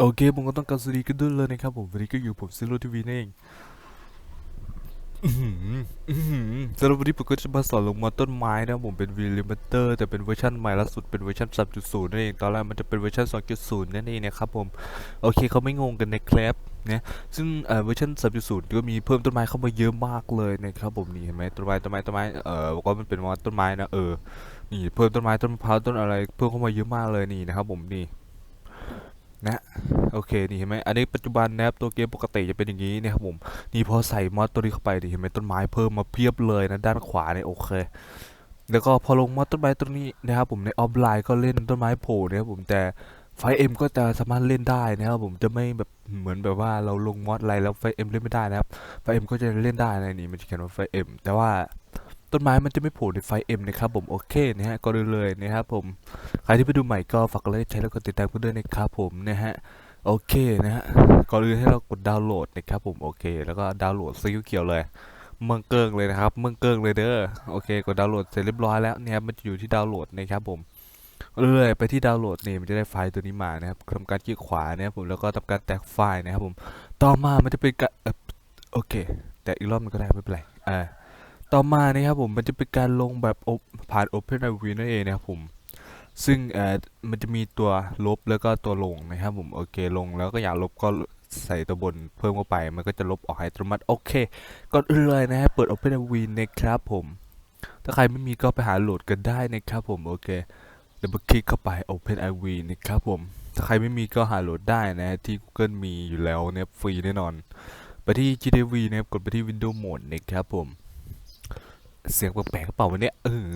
โอเคผมก็ต้องการสวัสดีกันด้วยเลยนะครับผมวันนี้ก็อยู่ผมซิโร่ทีวีนั่นเองสำหรับวันนี้ผมก็จะมาสอนลงมอต้นไม้นะครับผมเป็นวีลิมเตอร์แต่เป็นเวอร์ชันใหม่ล่าสุดเป็นเวอร์ชัน3.0นั่นเองตอนแรกมันจะเป็นเวอร์ชัน2.0นั่นเองนะครับผมโอเคเขาไม่งงกันในะครับนะซึ่งเอ่อเวอร์ชัน3.0 ก็มีเพิ่มต้นไม้เข้ามาเยอะมากเลยนะครับผมนี่เห็นไหมต้นไม้ต้นไม้ต้นไม้เอ่อบอกว่ามันเป็นมอต้นไม้นะเออนี่เพิ่มต้นไม้ต้นมะพร้าวต้นอะไร เพิ่มเข้ามาเยอะมากเลยนี่นะครับผมนี่ นะโอเคนี่เห็นไหมอันนี้ปัจจุบันนะครับตัวเกมปกติจะเป็นอย่างนี้นะครับผมนี่พอใส่มอดตัวนี้เข้าไปดิเห็นไหมต้นไม้เพิ่มมาเพียบเลยนะด้านขวาเนี่ยโอเค แล้วก็พอลงมอดต้นไม้ตัวนี้นะครับผมในออฟไลน์ก็เล่นต้นไม้โผล่นะครับผมแต่ไฟเอ็มก็จะสามารถเล่นได้นะครับผมจะไม่แบบเหมือนแบบว่าเราลงมอดอะไรแล้วไฟเอ็มเล่นไม่ได้นะครับไฟเอ็มก็จะเล่นได้นะนี่มันจะเขียนว่าไฟเอ็มแต่ว่า ต้นไม้มันจะไม่โผล่ในไฟเอ็มนะครับผมโอเคนะฮะก็เลยเลยนะครับผมใครที่ไปดูใหม่ก็ฝากกดไลค์ใช้แล้วก็ติดตามกันด้วยนะครับผมนะฮะโอเคนะฮะก่อนอื่นให้เรากดดาวน์โหลดนะครับผมโอเคแล้วก็ดาวน์โหลดซีเขียวเลยเมืองเกิงเลยนะครับเมืองเกิงเลยเด้อโอเคกดดาวน์โหลดเสร็จเรียบร้อยแล้วเนี่ยมันจะอยู่ที่ดาวน์โหลดนะครับผมเรื่อยไปที่ดาวน์โหลดนี่มันจะได้ไฟล์ตัวนี้มานะครับทำการคลิกขวานะครับผมแล้วก็ทำการแตกไฟล์นะครับผมต่อมามันจะเป็นการโอเค แต่อีกรอบมันก็ได้ไม่เป็นไรอ่า ต่อมานะครับผมมันจะเป็นการลงแบบ op- ผ่าน OpenIV นั่นเองนะครับผมซึ่งเอ่อมันจะมีตัวลบแล้วก็ตัวลงนะครับผมโอเคลงแล้วก็อยากลบก็ใส่ตัวบนเพิ่มเข้าไป มันก็จะลบออกอัตโนมัติโอเคก่อนอื่นเลยนะฮะเปิด OpenIV นะครับผมถ้าใครไม่มีก็ไปหาโหลดกันได้นะครับผมโอเคเดี๋ยวคลิกเข้าไป OpenIV นะครับผมถ้าใครไม่มีก็หาโหลดได้นะฮะที่ Google มีอยู่แล้วเนี่ยฟรีแน่นอน ไปที่ GTV นะครับกดไปที่ Windows Mode นะครับผม เสียงแปลกๆเป๋าวันเนี้ยเออ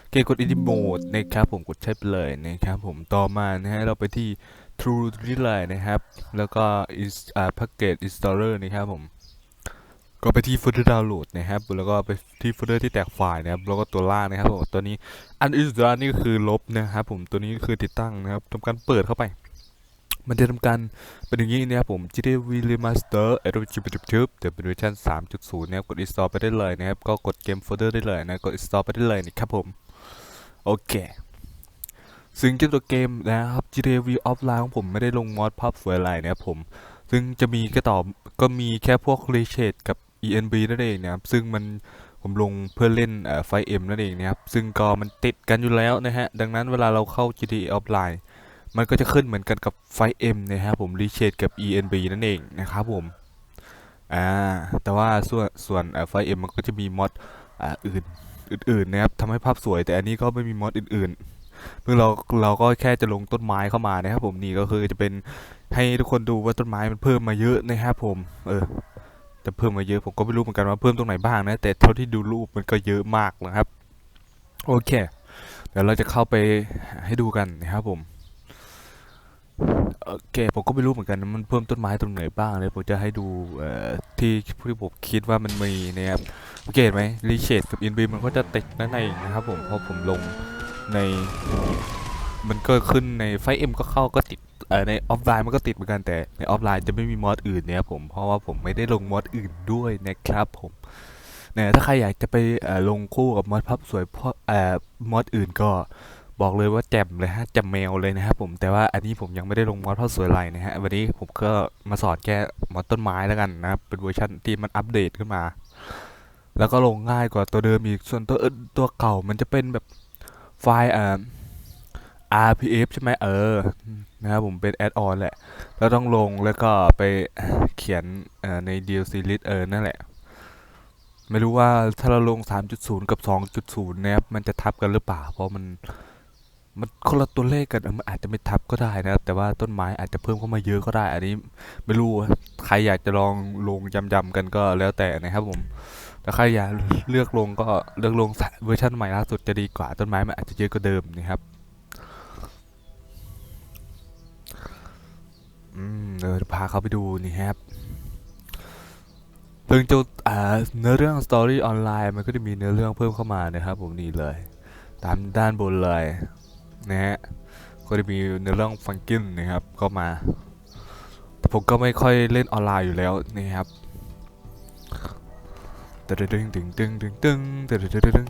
โอเคกด edit mode นะครับผมกดใช้ไปเลยนะครับผมต่อมานะฮะเราไปที่ true นี่เลยนะครับ แล้วก็อ่า package installer นะครับผม ก็ไปที่ folder download นะครับ แล้วก็ไปที่ folder ที่แตกไฟล์นะครับ แล้วก็ตัวล่างนะครับผมตัวนี้ uninstall นี่คือลบนะครับผมตัวนี้คือติดตั้งนะครับทำการเปิดเข้าไป มันจะทำการเป็นอย่างนี้นะครับผม GTV Remaster Adobe Tube แต่เป็นเวอร์ชัน3.0 นะครับ กด install ไปได้เลยนะครับ ก็กดเกมโฟลเดอร์ได้เลยนะ กด install ไปได้เลยนะครับผม โอเค ซึ่งเจ้าตัวเกมนะครับ GTV Offline ของผมไม่ได้ลงมอดภาพสวยอะไรนะครับผม ซึ่งจะมีก็ต่อก็มีแค่พวก Reshade กับ ENB นั่นเองนะครับ ซึ่งมันผมลงเพื่อเล่นไฟเอ็มนั่นเองนะครับ ซึ่งก็มันติดกันอยู่แล้วนะฮะ ดังนั้นเวลาเราเข้า GTA Offline มันก็จะขึ้นเหมือนกันกับไฟเอ็มนะครับผม Reshade กับ ENB นั่นเองนะครับผมอ่าแต่ว่าส่วนส่วนไฟเอ็มมันก็จะมีมอดอ่าอื่นอื่นๆนะครับทำให้ภาพสวยแต่อันนี้ก็ไม่มีมอดอื่นๆเมื่อเราเราก็แค่จะลงต้นไม้เข้ามานะครับผมนี่ก็คือจะเป็นให้ทุกคนดูว่าต้นไม้มันเพิ่มมาเยอะนะครับผมเออแต่เพิ่มมาเยอะผมก็ไม่รู้เหมือนกันว่าเพิ่มตรงไหนบ้างนะแต่เท่าที่ดูรูปมันก็เยอะมากนะครับ โอเคเดี๋ยวเราจะเข้าไปให้ดูกันนะครับผม โอเคผมก็ไม่รู้เหมือนกันมันเพิ่มต้นไม้ตรงไหนบ้างเลยผมจะให้ดูเอ่อที่ที่ผมคิดว่ามันมีนะครับโอเคเห็นไหมรีเชดกับอินบีมันก็จะติดนั่นเองนะครับผมพราะผมลงใน มันก็ขึ้นในไฟเอ็มก็เข้าก็ติดในออฟไลน์มันก็ติดเหมือนกันแต่ในออฟไลน์จะไม่มีมอดอื่นเนี่ยผมเพราะว่าผมไม่ได้ลงมอดอื่นด้วยนะครับผมเนี่ยถ้าใครอยากจะไปลงคู่กับมอดภาพสวยเพราะมอดอื่นก็ บอกเลยว่าแจ่มเลยฮะแจ่มแมวเลยนะครับผมแต่ว่าอันนี้ผมยังไม่ได้ลงมอดภาสวยไรนะฮะวันนี้ผมก็มาสอนแค่มอดต้นไม้แล้วกันนะครับเป็นเวอร์ชันที่มันอัปเดตขึ้นมา แล้วก็ลงง่ายกว่าตัวเดิมอีกส่วนตัวตัวเก่ามันจะเป็นแบบไฟล์อ่า RPF ใช่ไหมเออนะครับผมเป็นแอดออนแหละ แล้วต้องลงแล้วก็ไปเขียนเอ่อใน DLC list เออนั่นแหละ ไม่รู้ว่าถ้าเราลง 3.0 กับ 2.0 นะครับ มันจะทับกันหรือเปล่า เพราะมัน มันคนละตัวเลขกันมันอาจจะไม่ทับก็ได้นะครับ แต่ว่าต้นไม้อาจจะเพิ่มเข้ามาเยอะก็ได้ อันนี้ไม่รู้ใครอยากจะลองลงยำๆกันก็แล้วแต่นะครับผมแต่ใครอยากเลือกลงก็เลือกลงเวอร์ชันใหม่ล่าสุดจะดีกว่าต้นไม้มันอาจจะเยอะกว่าเดิมนะครับอืมเดี๋ยวพาเขาไปดูนี่ครับเรื่องจ้เนื้อเรื่องสตอรี่ออนไลน์มันก็จะมีเนื้อเรื่องเพิ่มเข้ามานะครับผมนี่เลย ตามด้านบนเลย นะฮะก็จะมีในเรื่องฟังกินนะครับก็มาแต่ผมก็ไม่ค่อยเล่นออนไลน์อยู่แล้วนะครับตึงตึงตึงตึงตึงตึงตึงตึงตึงตึง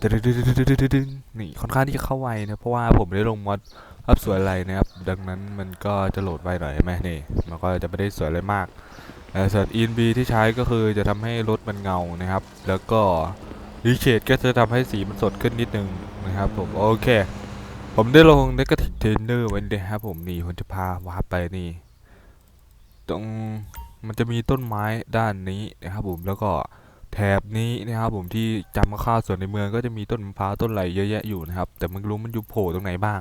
ตึงตึงตึงตึงตึงตึงนี่ค่อนข้างที่จะเข้าไวนะเพราะว่าผมได้ลงมอดภภาพสวยอะไรนะครับ ดังนั้นมันก็จะโหลดไวหน่อยใช่ไหมนี่มันก็จะไม่ได้สวยอะไรมากแต่ส่วน ENB ที่ใช้ก็คือจะทำให้รถมันเงานะครับ แล้วก็ รีเชดก็จะทำให้สีมันสดขึ้นนิดนึงนะครับผมโอเค ผมได้ลง Negative Trainer ไว้นะครับผมนี่ผมจะพาวาร์ปไปนี่ ตรงมันจะมีต้นไม้ด้านนี้นะครับผมแล้วก็แถบนี้นะครับผมที่จำค่าส่วนในเมืองก็จะมีต้นมะพร้าวต้นไหลเยอะแยะอยู่นะครับ แต่ไม่รู้มันอยู่โผล่ตรงไหนบ้าง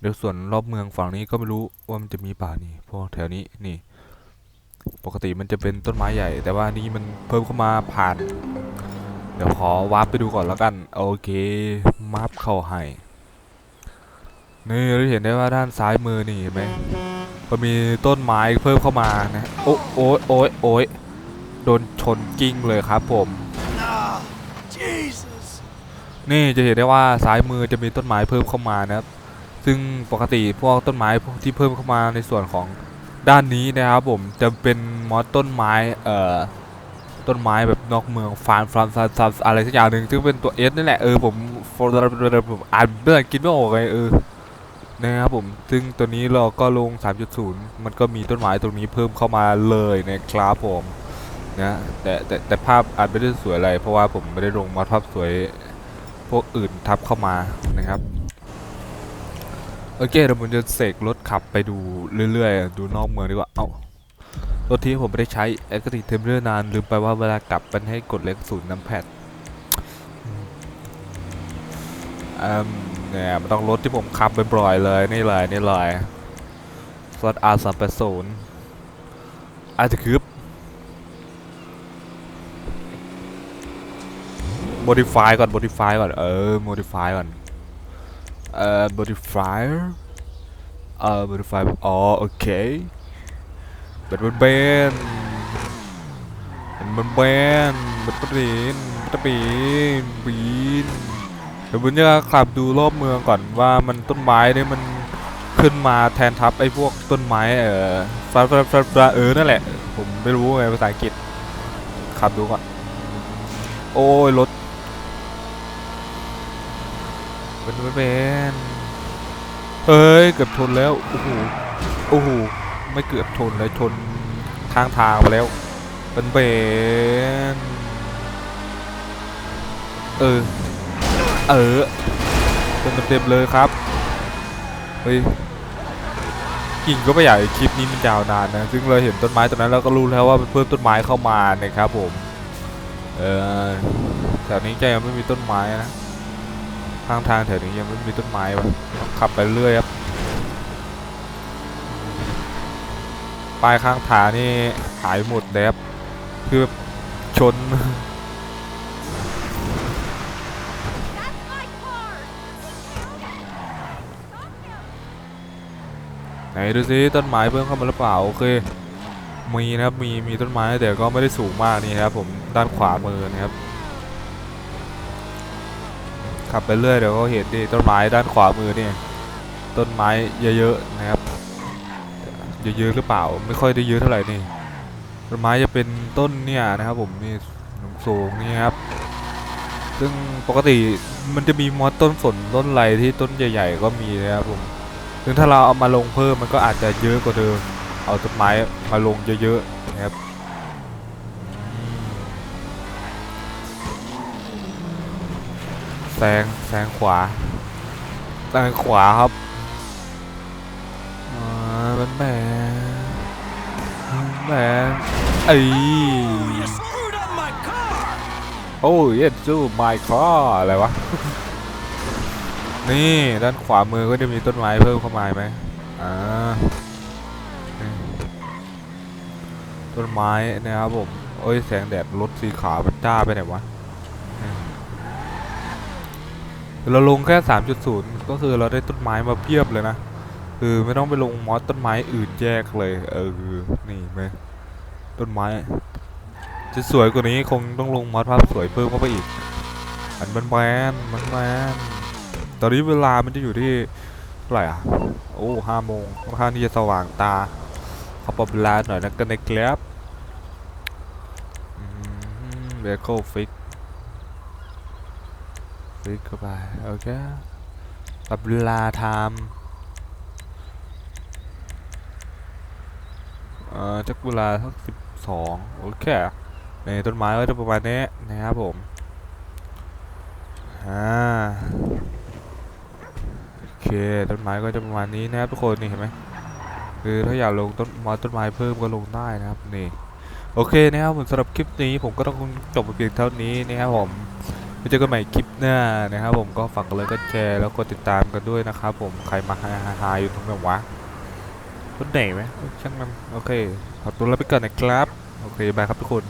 เดี๋ยวส่วนรอบเมืองฝั่งนี้ก็ไม่รู้ว่ามันจะมีป่านี่เพราะแถวนี้นี่ ปกติมันจะเป็นต้นไม้ใหญ่ แต่ว่านี่มันเพิ่มเข้ามาผ่าน เดี๋ยวขอวาร์ปไปดูก่อนแล้วกัน โอเคมาร์ปเข้าให้ นี่เราเห็นได้ว่าด้านซ้ายมือนี่เห็นไหมมันมีต้นไม้เพิ่มเข้ามานะ โอ้โอ้ยโอ้ยโอ้ยโดนชนกิ้งเลยครับผม Ah, Jesus. นี่จะเห็นได้ว่าซ้ายมือจะมีต้นไม้เพิ่มเข้ามานะครับ ซึ่งปกติพวกต้นไม้พวกที่เพิ่มเข้ามาในส่วนของด้านนี้นะครับผมจะเป็นมอสต้นไม้เอ่อ ต้นไม้แบบนอกเมืองฟานฟรานซัสอะไรสักอย่างหนึ่งซึ่งเป็นตัวเอสนี่แหละเออผมฟอร์ดผมอ่านเรื่องกินไม่ออกเลยเออนะครับผมซึ่งตัวนี้เราก็ลง 3.0 มันก็มีต้นไม้ตรงนี้เพิ่มเข้ามาเลยนะครับผมนะแต่แต่แต่ภาพอาจไม่ได้สวยอะไร เพราะว่าผมไม่ได้ลงมอสภาพสวยพวกอื่นทับเข้ามานะครับโอเคเดี๋ยวผมจะเสกรถขับไปดูเรื่อยๆ ดูนอกเมืองดีกว่า เอ้า รถที่ผมไม่ได้ใช้แอคทีฟเทมเรื่อนานลืมไปว่าเวลากลับมันให้กดเลขศูนย์น้ำแพดอืมเนี่ยมันต้องรถที่ผมขับบ่อยๆเลยนี่เลยนี่เลยรถ R 3 8 0อาจจะคือ modify ก่อน modify ก่อน เออ modify ก่อน เอ่อ modify เอ่อ modify อ๋อ โอเค เป็นมันเบนเป็นมันเบนเป็นปีนเป็นปีนปีนเดี๋ยวผมจะขับดูรอบเมืองก่อนว่ามันต้นไม้เนี่ยมันขึ้นมาแทนทับไอ้พวกต้นไม้เออฟาฟาฟาฟาเออนั่นแหละ ผมไม่รู้ไงภาษาอังกฤษขับดูก่อน โอ้ยรถเป็นเป็นเอ้ยเกือบชนแล้ว โอ้โห โอ้โห ไม่เกือบชนเลยชนข้างทางไปแล้ว เป็นเบนเออ เออเป็นเต็มๆเลยครับ เฮ้ยกิ่งก็ไม่ใหญ่คลิปนี้มันยาวนานนะ ซึ่งเราเห็นต้นไม้ตรงนั้นเราก็รู้แล้วว่ามันเพิ่มต้นไม้เข้ามานะครับผม เออแถวนี้จะยังไม่มีต้นไม้นะข้างทางแถวนี้ยังไม่มีต้นไม้วะขับไปเรื่อยครับ ป้ายข้างทางนี่หายหมดแล้วครับคือชนไหนดูซิต้นไม้เพิ่มเข้ามาหรือเปล่าโอเคมีนะครับมีมีต้นไม้แต่ก็ไม่ได้สูงมากนี่นะครับผมด้านขวามือนะครับ ขับไปเรื่อยเดี๋ยวก็เห็นดิต้นไม้ด้านขวามือนี่ต้นไม้เยอะๆนะครับ เยอะๆหรือเปล่า ไม่ค่อยได้เยอะเท่าไหร่นี่ต้นไม้จะเป็นต้นเนี่ยนะครับผมนี่สูงนี่ครับ ซึ่งปกติมันจะมีมอสต้นฝนต้นไรที่ต้นใหญ่ ๆ ก็มีนะครับผม ซึ่งถ้าเราเอามาลงเพิ่มมันก็อาจจะเยอะกว่าเดิม เอาต้นไม้มาลงเยอะๆนะครับแซงแซงขวาแซงขวาครับามันแบนแบนเอ้ย You screwed up my car. โอ้ยจูไมคออะไรวะ นี่ด้านขวามือก็จะมีต้นไม้เพิ่มเข้ามาไหมอ่าต้นไม้นะครับผมโอ้ยแสงแดดรถสีขาวมันจ้าไปไหนวะเราลงแค่ 3.0 ก็คือเราได้ต้นไม้มาเพียบเลยนะ คือไม่ต้องไปลงมอสต้นไม้อื่นแยกเลยเออนี่ไหมต้นไม้ จะสวยกว่านี้คงต้องลงมอสภาพสวยเพิ่มเข้าไปอีกอันมันแมนมันแมนตอนนี้เวลามันจะอยู่ที่เท่าไหร่อะโอ้ห้าโมงค่อนข้างที่จะสว่างตาขอปรับเวลาหน่อยนะกันในแกลบเวโก้ฟิกฟิกเข้าไปโอเคปรับเวลาไทม์ อจักเวลาสักสิบสองโอเคในต้นไม้ก็จะประมาณนี้นะครับผมอ่าโอเคต้นไม้ก็จะประมาณนี้นะครับทุกคนนี่เห็นไหมคือถ้าอยากลงต้นม้ต้นไม้เพิ่มก็ลงได้นะครับนี่โอเคนะครับผมสำหรับคลิปนี้ผมก็ต้องจบไปเพียงเท่านี้นะครับผมไว้เจอกันใหม่คลิปหน้านะครับผมก็ฝากกดไลค์กดแชร์แล้วกดติดตามกันด้วยนะครับผมใครมาฮาฮาอยู่ตรงไหนวะ รถไหนไหมช่างมันโอเคขอตัวลาไปก่อนนะครับ โอเค บายครับทุกคน